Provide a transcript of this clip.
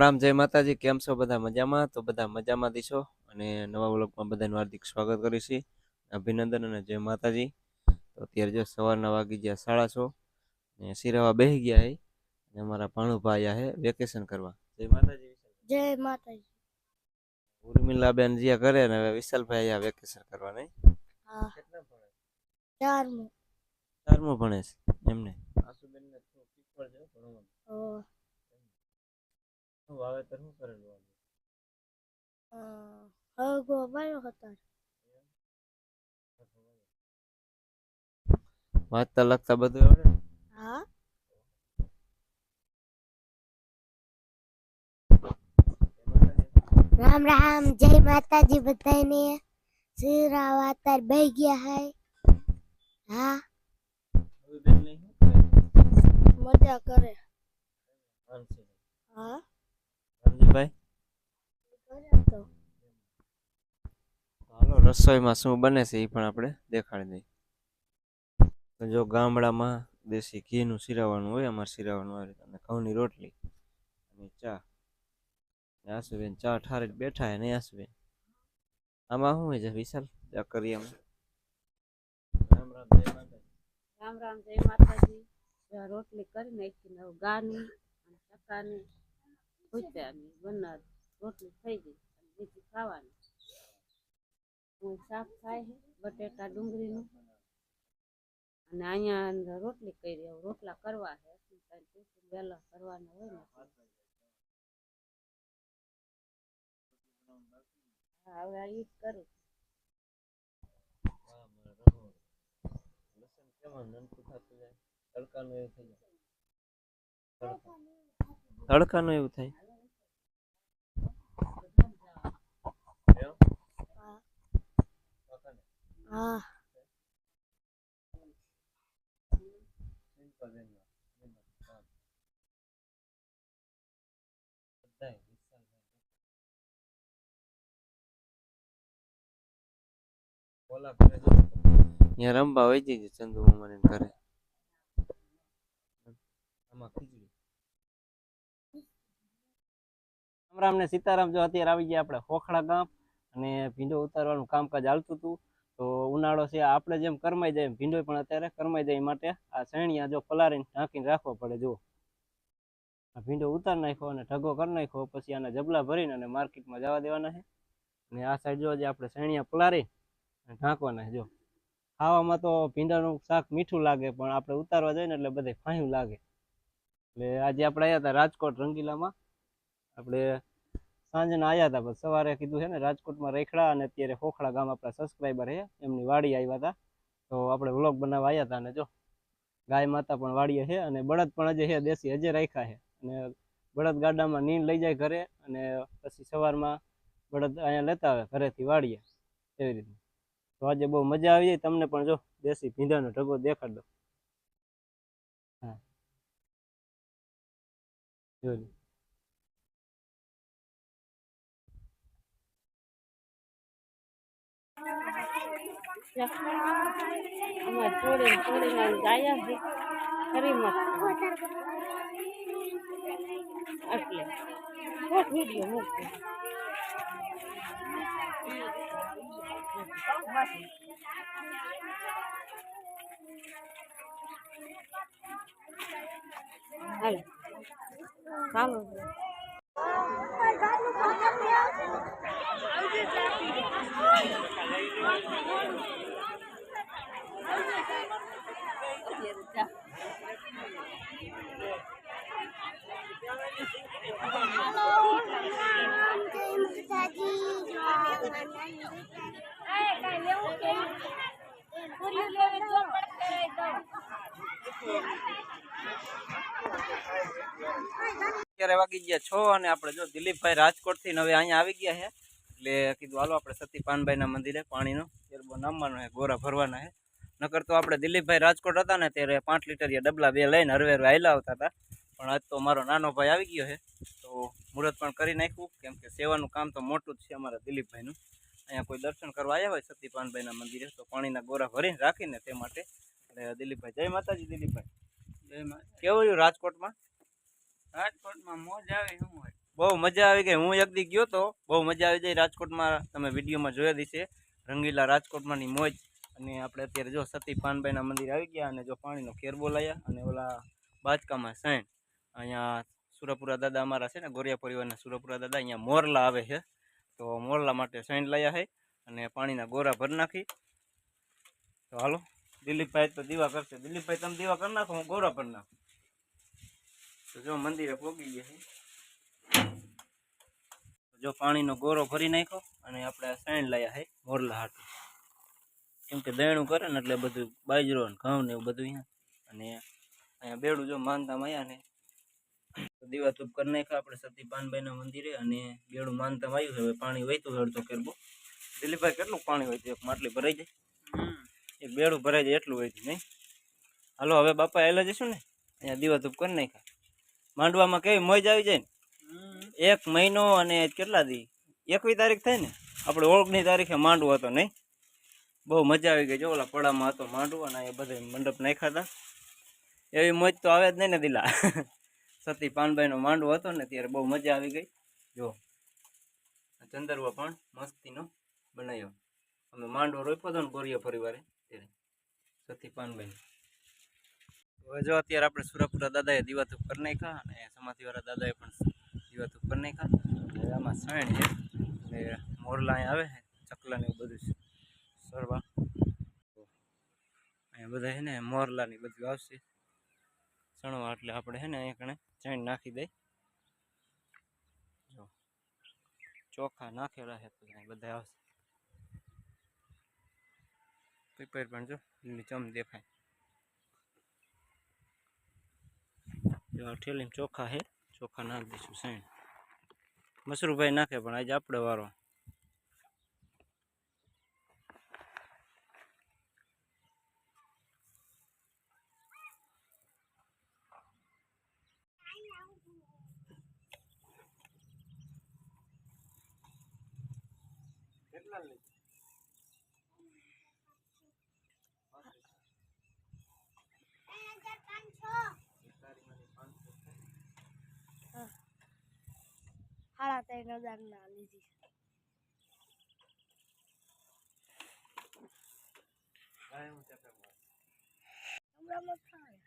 રામ જય માતાજી કેમ છો બધા મજામાં? તો બધા મજામાં દીશો અને નવા વ્લોગમાં બધાનું હાર્દિક સ્વાગત કરીશ. છીએ. અભિનંદન અને જય માતાજી. તો અત્યારે જો સવારના વાગી ગયા સાડા છો ને સિરાવા બેસી ગયા હે અને અમારા ભાણુભાઈ આ હે વેકેશન કરવા. જય માતાજી. જય માતાજી. ઉર્મિલાબેન જ્યાં કરે ને હવે વિશાલભાઈ આ વેકેશન કરવા નહીં? હા. કેટલા ભણે? ચારમું. ચારમું ભણે છે એમને? આસુબેનને શું શીખવાડજો ભણવાનું. શું વાવેતર શું કરેલું આજે? અ, હળગો વાયો હતા વાંચતા લખતા બધું આવડે ને? હા રામ રામ જય માતાજી બધાને સિરા વાતાર બે ગયા હાય હા ઉર્મિલ નહીં શું કરે? મજા કરે માનસી. હા હાલો રસોઈમાં શું બને છે એ પણ આપણે દેખાડી દઈએ. જો ગામડામાં દેશી ઘીનું સિરાવાનું હોય અમારે સિરાવાનું આવે અને ઘઉંની રોટલી અને ચા. ને આસુબેન ચા ઠારીને બેઠા હે નહીં આસુબેન? આમાં શું હોય છે વિશાલ? ચા કરીએ અમે. રામ રામ જય માતાજી. રામ રામ જય માતાજી. આ રોટલી કરી નાખી ગાની અને ચકાની. ભૂસ્યાની બનાર રોટલી થઈ ગઈ અને બીજી ખાવાની હું શાક થાય છે બટેટા ડુંગળીનું અને અહીંયા અંદર રોટલી કરી હવે રોટલા કરવા છે કાંઈ ટિફિન વહેલા કરવાના હોય ને હા હવે આ ઈ જ કરું વાહ, મારા રહોડ. લસણ કેમાં નનકું થતું જાય તડકાનું એવું થઈ જાય તડકા- તડકાનું એવું થાય એમ? હા કાકાને? હા સિમ્પલ એમ એમ જ કામ. બધાય વિશાલભાઈ. ઓલા ઘરે જો. અહીંયા રમવા વહી જઈએ ચંદુ મને ઘરે આમાં ખીચડી રામ રામ ને સીતારામ જો અત્યારે આવી ગયા આપણે હોખડા ગામ અને ભીંડો ઉતારવાનું કામકાજ હાલતું હતું. તો ઉનાળો છે, આપણે જેમ કરમાઈ જાય ભીંડો પણ અત્યારે કરમાઈ જાય માટે આ શેણિયા જો પલાળીને ઢાંકીને રાખવો પડે જો આ ભીંડો ઉતાર નાખ્યો અને ઢગો કરી નાખ્યો, પછી આના જબલા ભરીને અને માર્કેટમાં જવા દેવાના છે. અને આ સાઈડ જો આજે આપણે શેણિયા પલાળી અને ઢાંકવાના છે જો ખાવામાં તો ભીંડાનું શાક મીઠું લાગે, પણ આપણે ઉતારવા જઈએ ને એટલે બધે ફાયું લાગે. એટલે આજે આપણે આવ્યા હતા રાજકોટ રંગીલામાં. આપણે સાંજના આવ્યા હતા, પણ સવારે કીધું છે ને, રાજકોટમાં રેખડા અને અત્યારે ખોખડા ગામ આપણા સબસ્ક્રાઈબર છે, એમની વાડી આવ્યા હતા. તો આપણે વ્લોગ બનાવવા આવ્યા હતા અને જો. ગાય માતા પણ વાડીએ છે અને બળદ પણ હજે છે, દેશી હજે રાખ્યા છે. અને બળદ ગાડામાં નીંદ લઈ જાય ઘરે અને પછી સવારમાં બળદ અહીંયા લેતા આવે ઘરેથી વાડીએ, એવી રીતે. તો આજે બહુ મજા આવી જાય તમને પણ જો, દેશી ભીંડાનો ઢગો દેખાડ દો. હા. જોઈ અમારે છોડીને છોડીને ગયા છે. ખરી મત એટલે ખોટ વીડિયો હાલો. અત્યારે વાગી ગયા છો અને આપણે જો દિલીપભાઈ રાજકોટથી હવે અહીંયા આવી ગયા છે. એટલે કીધું, હાલો, આપણે સતી પાનભાઈના મંદિરે પાણીનો ગરબો ગોરા ભરવાના છે. નકર તો આપણે દિલીપભાઈ રાજકોટ હતા ને ત્યારે પાંચ લીટર ડબલા બે લઈને હરવે હરવે હાલ્યા આવતા હતા. પણ આજ તો મારો નાનો ભાઈ આવી ગયો છે. તો મુહૂર્ત પણ કરી નાખ્યું. કેમ કે સેવાનું કામ તો મોટું જ છે અમારા દિલીપભાઈનું. અહીંયા કોઈ દર્શન કરવા આવ્યા હોય સતી પાનભાઈના મંદિરે તો પાણીના ગોરા ભરીને રાખીને તે માટે. એટલે દિલીપભાઈ જય માતાજી દિલીપભાઈ. કેવું રહ્યું રાજકોટમાં? રાજકોટમાં મોજ આવે શું હોય. બહુ મજા આવી ગઈ. હું એક દી ગયો તો બહુ મજા આવી જાય રાજકોટમાં તમે વિડીયોમાં જોયા દીશે રંગીલા રાજકોટમાંની મોજ. અને આપણે અત્યારે જો સતી પાનભાઈના મંદિર આવી ગયા અને જો પાણીનો ખેર બોલાયા અને ઓલા બાચકામાં સૈન અહીંયા સુરપુરા દાદા અમારા છે ને, ગોરિયા પરિવારના સુરપુરા દાદા અહીંયા મોરલા આવે છે. તો મોરલા માટે સૈન લાયા છે અને પાણીના ગોરા ભરી નાખી. તો હાલો, દિલીપભાઈ તો દીવા કરશે. દિલીપભાઈ, તમે દીવા કરી નાખો, હું ગોરા ભર નાખું. તો જો મંદિરે પહોંચી ગયા જો પાણીનો ગોરો ભરી નાખ્યો અને આપણે સૈન લાયા છે મોરલા હાટું. કેમ કે દયણું કરે ને એટલે બધું બાજરો ને ઘઉં ને એવું બધું અહીંયા. અને અહીંયા બેડું જો માનતામાં આવ્યા ને દીવા ધૂપ કરી નાખ્યા. આપણે સતી પાનભાઈના મંદિરે અને બેડું માનતા આવ્યું છે. હવે પાણી વહેતું અડધો કેરબો દિલીપભાઈ કેટલું પાણી હોય એક માટલી ભરાઈ જાય. એક બેડું ભરાઈ જાય એટલું હોય નહીં? હાલો હવે બાપા એલા જશું ને? અહીંયા દીવા ધૂપ કરી નાખ્યા. માંડવામાં કેવી મોજ આવી જાય ને? એક મહિનો અને કેટલા દી? એકવી તારીખ થાય ને? આપણે ઓળખની તારીખે માંડવો હતો નહીં? બહુ મજા આવી ગઈ. જો ઓલા પડામાં હતો માંડવો અને એ બધા મંડપ નાખ્યા હતા. એવી મોજ તો આવે જ નહીં ને દિલા. સતી પાનભાઈનો માંડવો હતો ને ત્યારે બહુ મજા આવી ગઈ. જો ચંદરવો પણ મસ્તીનો બનાવ્યો અમે માંડવો રોપ્યો હતો ને ગોરિયા પરિવારે ત્યારે સતી પાનભાઈ હવે જો અત્યારે આપણે સુરાપુરા દાદાએ દીવાત ઉપર નાખ્યા અને સમાધિવાળા દાદાએ પણ દીવાત ઉપર નાખ્યા. આમાં સણ છે અને મોરલા અહીંયા આવે છે ચકલા ને એવું બધું છે. સરવા. અહીંયા બધા છે ને મોરલાની બધું આવશે. સણવા એટલે આપણે હે ને અહીંયા કણે ચણ નાખી દઈ જો. ચોખા નાખેલા છે તો બધા આવશે. પેપર પણ જો ચમ દેખાય. જો ઠેલીમાં ચોખા છે. ચોખા નાખી દઈશું સાઈડ મસરૂભાઈ નાખે પણ આજે આપણે વારો. કેટલા લે સાડા ત્રણ હજાર ના લીધી હમણાં ખાય.